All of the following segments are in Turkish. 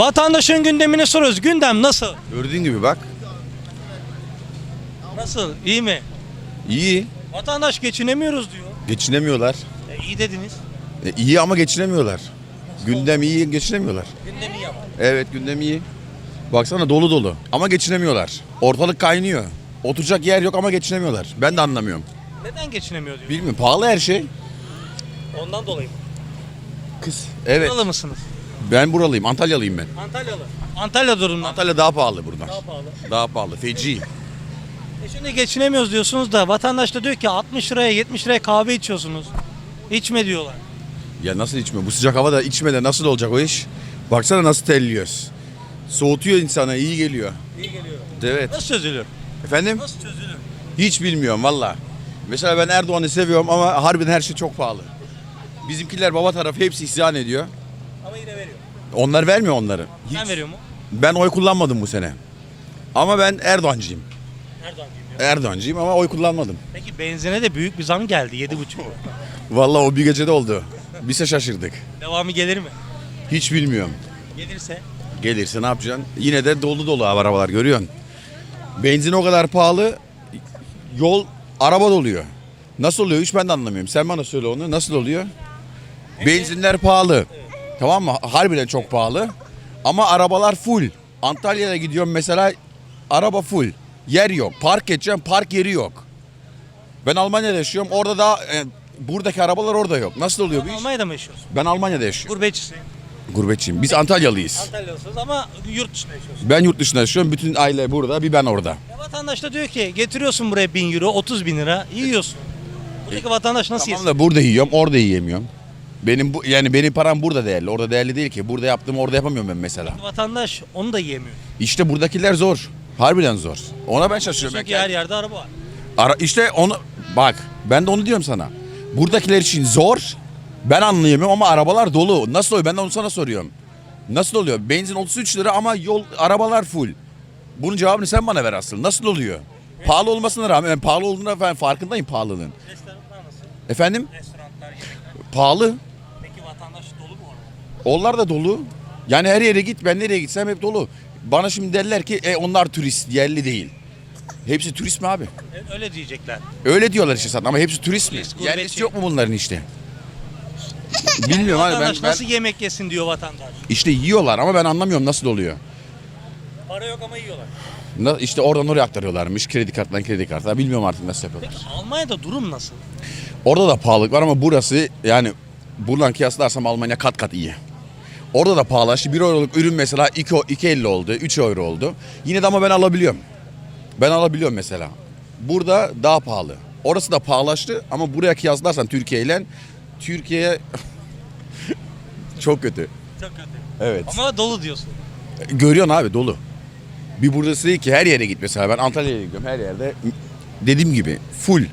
Vatandaşın gündemini soruyoruz. Gündem nasıl? Gördüğün gibi bak. Nasıl? İyi mi? İyi. Vatandaş geçinemiyoruz diyor. Geçinemiyorlar. E, iyi dediniz. E, iyi ama geçinemiyorlar. Gündem iyi geçinemiyorlar. Gündem iyi ama. Evet gündem iyi. Baksana dolu dolu. Ama geçinemiyorlar. Ortalık kaynıyor. Oturacak yer yok ama geçinemiyorlar. Ben de anlamıyorum. Neden geçinemiyor diyor. Bilmiyorum pahalı her şey. Ondan dolayı mı? Kız. Evet. Buralı mısınız? Ben buralıyım. Antalyalıyım ben. Antalyalı. Antalya durumdan. Antalya daha pahalı buradan. Daha pahalı. Daha pahalı. Feci. E şimdi geçinemiyoruz diyorsunuz da vatandaş da diyor ki 60 liraya 70 liraya kahve içiyorsunuz. İçme diyorlar. Ya nasıl içme? Bu sıcak havada içmede nasıl olacak o iş? Baksana nasıl terliyoruz. Soğutuyor insana, iyi geliyor. İyi geliyor. Evet. Nasıl çözülür? Efendim? Nasıl çözülür? Hiç bilmiyorum valla. Mesela ben Erdoğan'ı seviyorum ama harbiden her şey çok pahalı. Bizimkiler baba tarafı hepsi isyan ediyor. Ama yine veriyor. Onlar vermiyor onları. Hiç. Sen veriyor mu? Ben oy kullanmadım bu sene. Ama ben Erdoğancıyım. Erdoğan gibi. Erdoğancıyım ama oy kullanmadım. Peki benzine de büyük bir zam geldi 7,5. Valla o bir gecede oldu. Biz de şaşırdık. Devamı gelir mi? Hiç bilmiyorum. Gelirse Gelirse ne yapacaksın? Yine de dolu dolu arabalar görüyorsun. Benzin o kadar pahalı. Yol araba doluyor. Nasıl oluyor hiç ben de anlamıyorum. Sen bana söyle onu. Nasıl oluyor? Benzinler pahalı. Tamam mı? Harbiden çok pahalı. Ama arabalar full. Antalya'ya gidiyorum mesela araba full. Yer yok. Park edeceğim park yeri yok. Ben Almanya'da yaşıyorum. Orada da e, buradaki arabalar orada yok. Nasıl oluyor bu iş? Almanya'da mı yaşıyorsun? Ben Almanya'da yaşıyorum. Gurbetçisin. Gurbetçiyim. Biz Antalyalıyız. Antalyalısınız ama yurt dışında yaşıyorsun. Ben yurt dışında yaşıyorum. Bütün aile burada, bir ben orada. Ya vatandaş da diyor ki getiriyorsun buraya 1000 euro 30 bin lira yiyorsun. Buradaki vatandaş nasıl Tamam yesin? da burada yiyorum, orada yiyemiyorum. Benim bu yani benim param burada değerli. Orada değerli değil ki. Burada yaptığımı orada yapamıyorum ben mesela. Vatandaş onu da yiyemiyor. İşte buradakiler zor. Harbiden zor. Ona ben şaşırıyorum. Ki her yerde araba var. Ara, işte onu bak ben de onu diyorum sana. Buradakiler için zor. Ben anlayamıyorum ama arabalar dolu. Nasıl oluyor? Ben de onu sana soruyorum. Nasıl oluyor? Benzin 33 lira ama yol arabalar full. Bunun cevabını sen bana ver aslında. Nasıl oluyor? Pahalı olmasına rağmen ben pahalı olduğuna ben farkındayım pahalılığın. Restoranlar nasıl? Efendim? Restoranlar yemek. Pahalı. Peki vatandaş dolu mu orada? Onlar da dolu. Yani her yere git ben nereye gitsem hep dolu. Bana şimdi derler ki e, onlar turist yerli değil. Hepsi turist mi abi? E, Öyle diyecekler. Öyle diyorlar işte zaten ama hepsi turist mi? Turist, gurbetçi. Yerlisi yok mu bunların işte? Bilmiyorum abi ben, Vatandaş ben nasıl yemek yesin diyor vatandaş. işte yiyorlar ama ben anlamıyorum nasıl oluyor. Para yok ama yiyorlar. Na- İşte oradan oraya aktarıyorlarmış kredi karttan kredi kartına bilmiyorum artık nasıl yapıyorlar. Almanya'da durum nasıl? Orada da pahalılık var ama burası yani buradan kıyaslarsam Almanya kat kat iyi. Orada da pahalaştı. 1 euroluk ürün mesela 2, 2.50 oldu, 3 euro oldu. Yine de ama ben alabiliyorum. Ben alabiliyorum mesela. Burada daha pahalı. Orası da pahalaştı ama buraya kıyaslarsan Türkiye ile Türkiye çok kötü. Çok kötü. Evet. Ama dolu diyorsun. Görüyorsun abi dolu. Bir burası değil ki her yere git mesela ben Antalya'ya gidiyorum her yerde dediğim gibi full.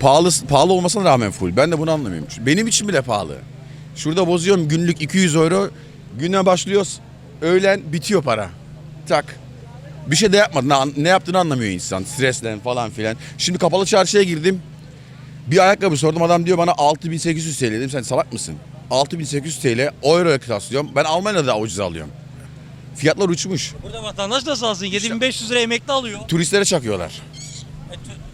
Pahalı pahalı olmasına rağmen full. Ben de bunu anlamıyorum. Benim için bile pahalı. Şurada bozuyorum günlük 200 euro. Güne başlıyoruz. Öğlen bitiyor para. Tak. Bir şey de yapmadın. Ne, yaptığını anlamıyor insan. Streslen falan filan. Şimdi kapalı çarşıya girdim. Bir ayakkabı sordum. Adam diyor bana 6800 TL. Dedim sen salak mısın? 6800 TL euroya kıyaslıyorum. Ben Almanya'da ucuz alıyorum. Fiyatlar uçmuş. Burada vatandaş nasıl alsın? 7500 lira emekli alıyor. Turistlere çakıyorlar.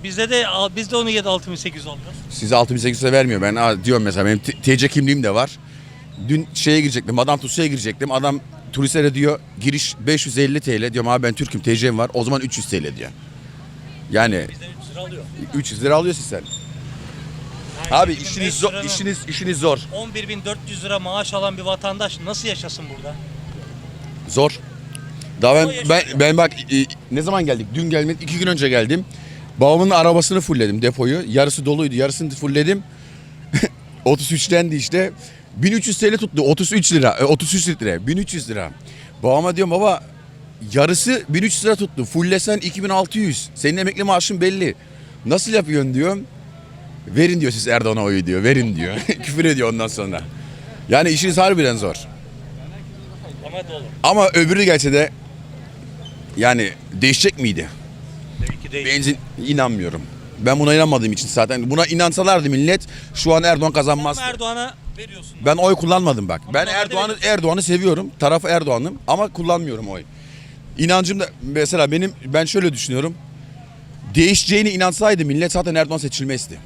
Bizde de biz de onu 7 6800 alıyoruz. Size 6800'e vermiyor. Ben aa, diyorum mesela benim T- TC kimliğim de var. Dün şeye girecektim. Madame Tussauds'a girecektim. Adam turistlere diyor giriş 550 TL. Diyorum abi ben Türk'üm TC'm var. O zaman 300 TL diyor. Yani Bizde 300 lira alıyor. 300 lira alıyorsun sen. Yani Abi 7500 işiniz zor, liranın işiniz işiniz zor. 11.400 lira maaş alan bir vatandaş nasıl yaşasın burada? Zor. Daha ben ben, ben bak e, ne zaman geldik? Dün gelmedik. iki gün önce geldim. Babamın arabasını fullledim depoyu. Yarısı doluydu. Yarısını fullledim. 33'tendi işte. 1300 TL tuttu. 33 lira. e, 33 litre. 1300 lira. Babama diyorum baba yarısı 1300 lira tuttu. Fullesen 2600. Senin emekli maaşın belli. Nasıl yapıyorsun diyorum. Verin diyor siz Erdoğan'a oyu diyor. Verin diyor. Küfür ediyor ondan sonra. Yani işiniz harbiden zor. Ama. Ama öbürü gelse de yani değişecek miydi? Değil. Benzin inanmıyorum. Ben buna inanmadığım için zaten. Buna inansalardı millet şu an Erdoğan kazanmaz. Erdoğan'a veriyorsun. Ben oy kullanmadım bak. ben normalde Erdoğan'ı veriyorsun. Erdoğan'ı seviyorum. Tarafı Erdoğan'ım ama kullanmıyorum oy. İnancım da mesela benim ben şöyle düşünüyorum. Değişeceğine inansaydı millet zaten Erdoğan seçilmezdi.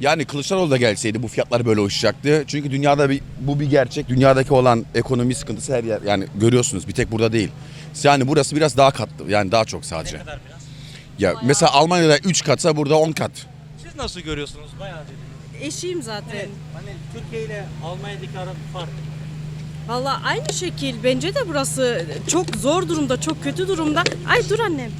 Yani Kılıçdaroğlu da gelseydi bu fiyatlar böyle uçacaktı. Çünkü dünyada bir, bu bir gerçek. Dünyadaki olan ekonomi sıkıntısı her yer yani görüyorsunuz bir tek burada değil. Yani burası biraz daha katlı yani daha çok sadece. Ne kadar biraz? Ya mesela Almanya'da 3 katsa burada 10 kat. Siz nasıl görüyorsunuz? Bayağı dediniz. Eşiyim zaten. Evet. Hani Türkiye ile Almanya'daki ara fark. Valla aynı şekil bence de burası çok zor durumda, çok kötü durumda. Ay dur annem.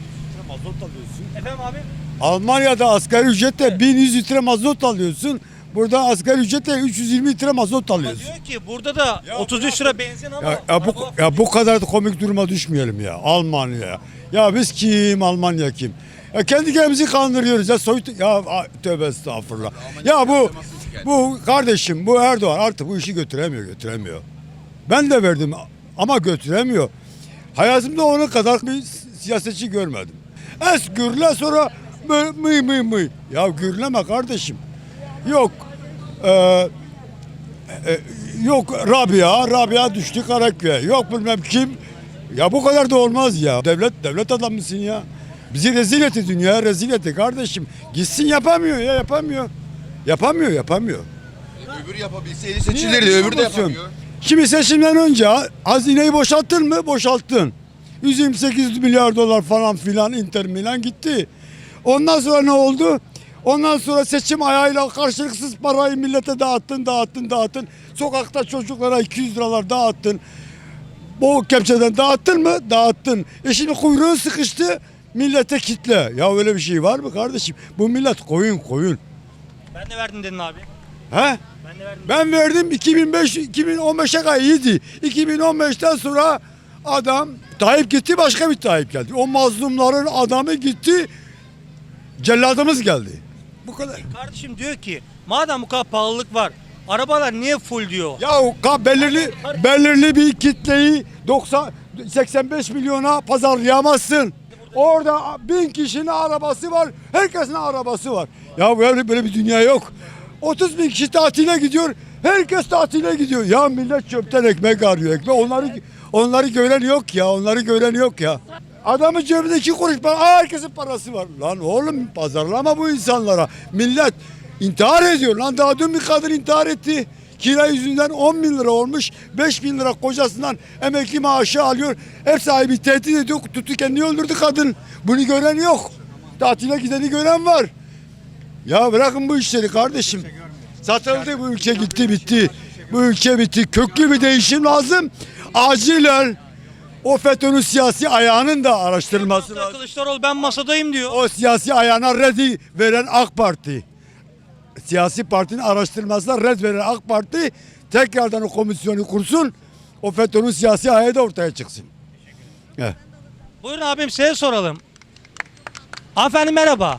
Mazot alıyorsun. Efendim abi? Almanya'da asgari ücretle 1100 litre mazot alıyorsun. Burada asgari ücretle 320 litre mazot Ama alıyorsun. diyor ki burada da 33 lira benzin ama Ya, ya bu ya bu kadar da komik duruma düşmeyelim ya Almanya. Ya biz kim Almanya kim? Ya kendi kendimizi kandırıyoruz ya soyut ya a- tövbe estağfurullah. Ya bu bu kardeşim bu Erdoğan artık bu işi götüremiyor götüremiyor. Ben de verdim ama götüremiyor. Hayatımda onun kadar bir siyasetçi görmedim. Es gürle sonra mıy mıy mıy mıy. Ya gürleme kardeşim. Yok. Eee e, yok Rabia, Rabia düştü Karaköy'e. Yok bilmem kim. Ya bu kadar da olmaz ya. Devlet devlet adamısın ya. Bizi rezil etti dünya rezil etti kardeşim. Gitsin yapamıyor ya yapamıyor. Yapamıyor yapamıyor. Öbürü yapabilseydi seçilirdi öbürü de yapamıyor. Şimdi seçimden önce hazineyi boşalttın mı? Boşalttın. 128 milyar dolar falan filan Inter Milan gitti. Ondan sonra ne oldu? Ondan sonra seçim ayağıyla karşılıksız parayı millete dağıttın, dağıttın, dağıttın. Sokakta çocuklara 200 liralar dağıttın. Bu kepçeden dağıttın mı? Dağıttın. E şimdi kuyruğun sıkıştı. Millete kitle. Ya öyle bir şey var mı kardeşim? Bu millet koyun koyun. Ben de verdim dedin abi. He? Ben de verdim. Ben verdim 2005 2015'e kadar iyiydi. 2015'ten sonra adam Tayyip gitti başka bir Tayyip geldi. O mazlumların adamı gitti. Celladımız geldi. Bu kadar. Kardeşim diyor ki madem bu kadar pahalılık var arabalar niye full diyor. Ya ka- belirli belirli bir kitleyi 90 85 milyona pazarlayamazsın. Orada bin kişinin arabası var. Herkesin arabası var. Ya böyle böyle bir dünya yok. 30 bin kişi tatile gidiyor. Herkes tatile gidiyor. Ya millet çöpten ekmek arıyor. Ekmek onları onları gören yok ya. Onları gören yok ya. Adamın cebinde iki kuruş para. Herkesin parası var. Lan oğlum pazarlama bu insanlara. Millet intihar ediyor. Lan daha dün bir kadın intihar etti. Kira yüzünden 10 bin lira olmuş. 5 bin lira kocasından emekli maaşı alıyor. Ev sahibi tehdit ediyor. Tuttu kendini öldürdü kadın. Bunu gören yok. Tatile gideni gören var. Ya bırakın bu işleri kardeşim. Satıldı bu ülke gitti bitti. Bu ülke bitti. Köklü bir değişim lazım. Acilen o FETÖ'nün siyasi ayağının da araştırılması lazım. Kılıçdaroğlu ben masadayım diyor. O siyasi ayağına redi veren AK Parti. Siyasi partinin araştırmasına red veren AK Parti tekrardan o komisyonu kursun. O FETÖ'nün siyasi ayağı da ortaya çıksın. Evet. Buyurun abim size soralım. Hanımefendi merhaba.